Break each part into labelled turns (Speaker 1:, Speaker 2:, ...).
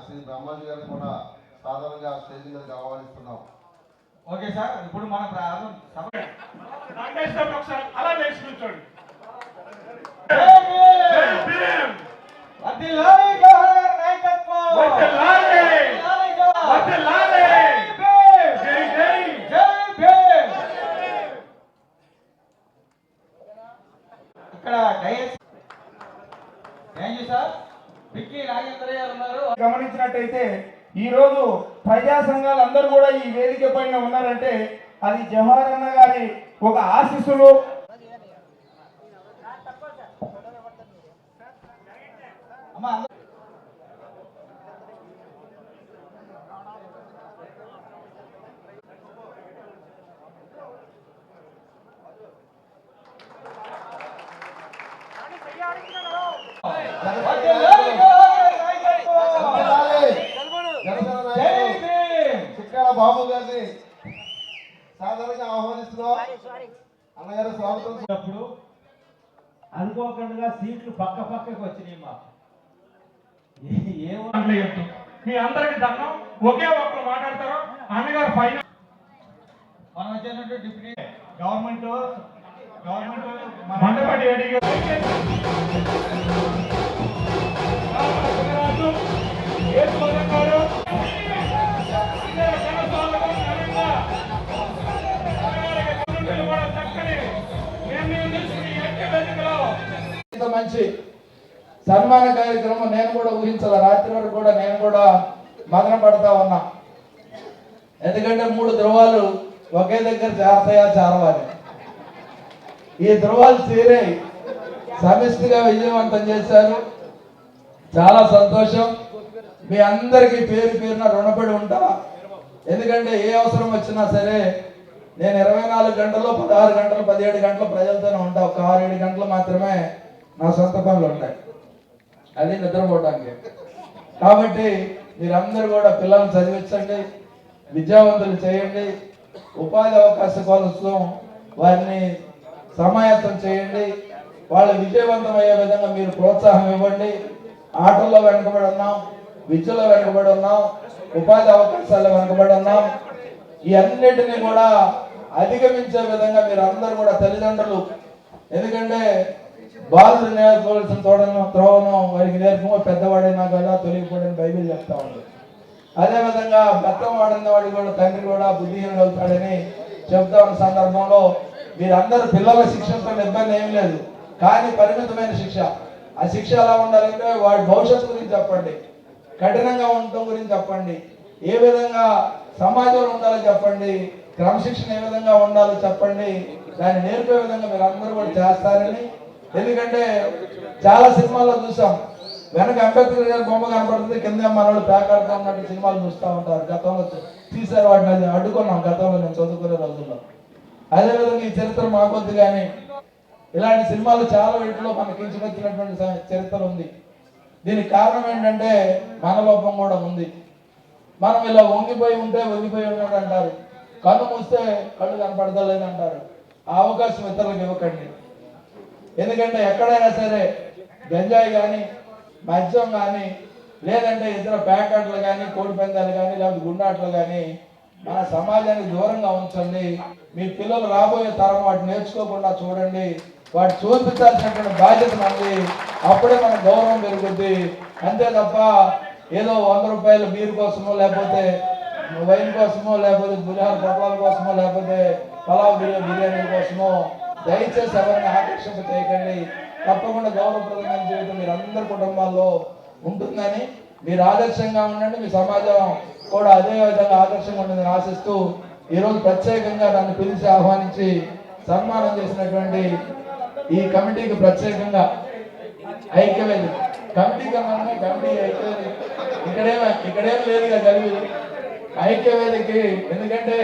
Speaker 1: శ్రీ బ్రహ్మాజీ గారిని కూడా సాధారణంగా స్టేజ్ మీదకి ఆహ్వానిస్తున్నాం
Speaker 2: ఓకే సార్ ఇప్పుడు మన ప్రారంభం. సభ
Speaker 3: ఒకసారి అలా లేచి కూర్చోండి.
Speaker 2: నాయకత్వం!
Speaker 3: వర్ధిల్లాలి!
Speaker 2: వర్ధిల్లాలి జవహర్!
Speaker 3: వర్ధిల్లాలి!
Speaker 2: జై భీమ్!
Speaker 3: జై జై
Speaker 2: జై భీమ్! ఇక్కడ dais thank you sir Vicky Nagendra గారు ఉన్నారు
Speaker 4: గమనించినట్టయితే ఈ రోజు ప్రజా సంఘాలు అందరూ కూడా ఈ వేదిక పైన ఉన్నారంటే అది జవహర్ అన్న గారి ఒక ఆశీస్సులు
Speaker 2: అమ్మా అందరూ- వర్ధిల్లాలి జవహర్ నాయకత్వం!
Speaker 1: వర్ధిల్లాలి! జనసేన
Speaker 2: జై
Speaker 1: నాయకులు
Speaker 2: భీమ్!
Speaker 1: చిక్కాల బాబు గారిని సాధారణంగా ఆహ్వానిస్తున్నాం. అన్నగారు స్వాగతం.
Speaker 5: అప్పుడు అనుకోకుండా సీట్లు పక్క పక్కకి వచ్చినాయి మాకు. ఏమో.
Speaker 3: మీ అందరికి దండం. ఒకే ఒక్కరు మాట్లాడతారు. అన్నగారు పైన
Speaker 2: మనం వచ్చినట్టు డిప్యూటీ గవర్నమెంట్ గవర్నమెంట్ మన
Speaker 4: మంచి సన్మాన కార్యక్రమం నేను కూడా ఊహించాల? రాత్రి వరకు కూడా నేను కూడా మదన పడతా ఉన్నా. ఎందుకంటే మూడు ధ్రువాలు ఒకే దగ్గర చేరతాయా చేరవాలి ఈ ధ్రువాలు చేరే సమిష్టిగా విజయవంతం చేశారు. చాలా సంతోషం. మీ అందరికీ పేరు పేరున రుణపడి ఉంటా. ఎందుకంటే ఏ అవసరం వచ్చినా సరే నేను ఇరవై నాలుగు గంటలు పదహారు గంటలు పదిహేడు గంటలు ప్రజలతోనే ఉంటా. ఒక ఆరు ఏడు గంటలు మాత్రమే నా సొంత పనులు ఉంటాయి. అది నిద్రపోవడానికి కాబట్టి మీరందరూ కూడా పిల్లల్ని చదివించండి విద్యావంతులు చేయండి ఉపాధి అవకాశం కోసం వారిని సమాయత్తం చేయండి వాళ్ళు విజయవంతం అయ్యే విధంగా మీరు ప్రోత్సాహం ఇవ్వండి. ఆటల్లో వెనుకబడి ఉన్నాం విద్యలో వెనుకబడి ఉన్నాం ఉపాధి అవకాశాల్లో వెనుకబడి ఉన్నాం ఈ అన్నిటిని కూడా అధిగమించే విధంగా మీరు అందరూ కూడా తల్లిదండ్రులు. ఎందుకంటే బాలుడు నేర్చుకోవాల్సిన తోడను త్రోవను వారికి నేర్పము పెద్దవాడైనా కదా తొలగిపోడని బైబిల్ చెప్తా ఉంది. అదేవిధంగా బెత్తం వాడిన వాడికి కూడా తండ్రి కూడా బుద్ధిహీనుడు అవుతాడని చెప్తా ఉన్న సందర్భంలో మీరందరూ పిల్లల శిక్షణతో ఇబ్బంది ఏం లేదు. కానీ పరిమితమైన శిక్ష. ఆ శిక్ష ఎలా ఉండాలంటే వాడి భవిష్యత్తు గురించి చెప్పండి. కఠినంగా ఉండటం గురించి చెప్పండి. ఏ విధంగా సమాజంలో ఉండాలో చెప్పండి. క్రమశిక్షణ ఏ విధంగా ఉండాలో చెప్పండి. దాన్ని నేర్పే విధంగా మీరు అందరూ కూడా చేస్తారని ఎందుకంటే చాలా సినిమాల్లో చూసాం. వెనక అంబేద్కర్ గారి బొమ్మ కనపడుతుంది కింద మనోళ్ళు పేకాడుతూ ఉన్నట్టు సినిమాలు చూస్తూ ఉంటారు. గతంలో తీసారు వాటిని అది అడ్డుకున్నాం. గతంలో నేను చదువుకునే రోజుల్లో. అదేవిధంగా ఈ చరిత్ర మాకొద్దు కానీ ఇలాంటి సినిమాలు చాలా వీటిలో మనకి ఇచ్చినటువంటి చరిత్ర ఉంది. దీనికి కారణం ఏంటంటే మన లోపం కూడా ఉంది. మనం ఇలా వంగిపోయి ఉంటే వంగిపోయి ఉన్నాడు అంటారు. కన్ను మూస్తే కళ్ళు కనపడతలేదు అంటారు. ఆ అవకాశం ఇతరులకు ఇవ్వకండి. ఎందుకంటే ఎక్కడైనా సరే గంజాయి కానీ మద్యం కానీ లేదంటే ఇతర ప్యాకెట్లు కానీ కోడి పందాలు కానీ లేకపోతే గుండాట్లు కానీ మన సమాజానికి దూరంగా ఉంచండి. మీ పిల్లలు రాబోయే తరం వాటి నేర్చుకోకుండా చూడండి. వాటి చూపించాల్సినటువంటి బాధ్యత మనది. అప్పుడే మన గౌరవం పెరుగుద్ది. అంతే తప్ప ఏదో వంద రూపాయలు బీర్ కోసమో లేకపోతే వైన్ కోసమో లేకపోతే పులిహార పొట్లాల కోసమో లేకపోతే పలావ్ బిర్యానీ బిర్యానీ కోసమో దయచేసి ఎవరిని ఆకర్షింప చేయకండి. తప్పకుండా గౌరవప్రదమైన జీవితం మీరు అందరి కుటుంబాల్లో ఉంటుందని మీరు ఆదర్శంగా ఉండండి మీ సమాజం కూడా అదే విధంగా ఆదర్శంగా ఉంటుందని ఆశిస్తూ ఈరోజు ప్రత్యేకంగా నన్ను పిలిచి ఆహ్వానించి సన్మానం చేసినటువంటి ఈ కమిటీకి ప్రత్యేకంగా ఐక్యవేది. కమిటీ కన్నా కమిటీ ఐక్యవేది. ఇక్కడేమో ఇక్కడేం లేదుగా కలిగి ఐక్యవేదికి ఎందుకంటే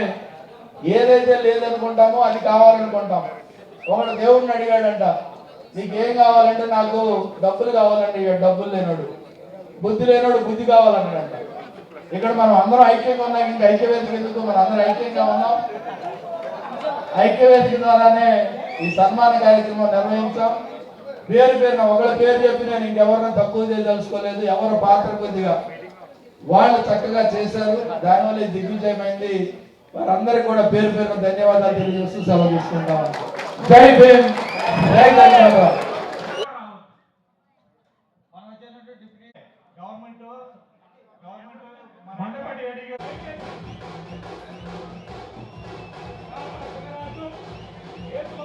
Speaker 4: ఏదైతే లేదనుకుంటామో అది కావాలనుకుంటాం. ఒకడు దేవుడిని అడిగాడంట నీకేం కావాలంటే నాకు డబ్బులు కావాలంటే ఇక డబ్బులు లేనాడు. బుద్ధి లేనాడు బుద్ధి కావాలన్నాడంట. ఇక్కడ మనం అందరం ఐక్యంగా ఉన్నాం ఇంకా ఐక్యవేదిక ఎందుకు? మనం అందరం ఐక్యంగా ఉన్నాం. ఐక్యవేదిక ద్వారానే ఈ సన్మాన కార్యక్రమం నిర్వహించాం. పేరు పేరున ఒకళ్ళ పేరు చెప్పి నేను ఇంకెవరిని తక్కువ చేయదలుచుకోలేదు ఎవరు పాత్ర కొద్దిగా వాళ్ళు చక్కగా చేశారు. దానివల్ల ఇది దిగ్విజయమైంది. వారందరికీ కూడా పేరు పేరున ధన్యవాదాలు తెలియజేస్తూ సెలవు తీసుకుంటాం జై భీమ్ జై ధన్యవాదాలు
Speaker 2: మనం వచ్చినట్టు గవర్నమెంట్ గవర్నమెంట్
Speaker 3: మండపటి వేడిగా ఏసు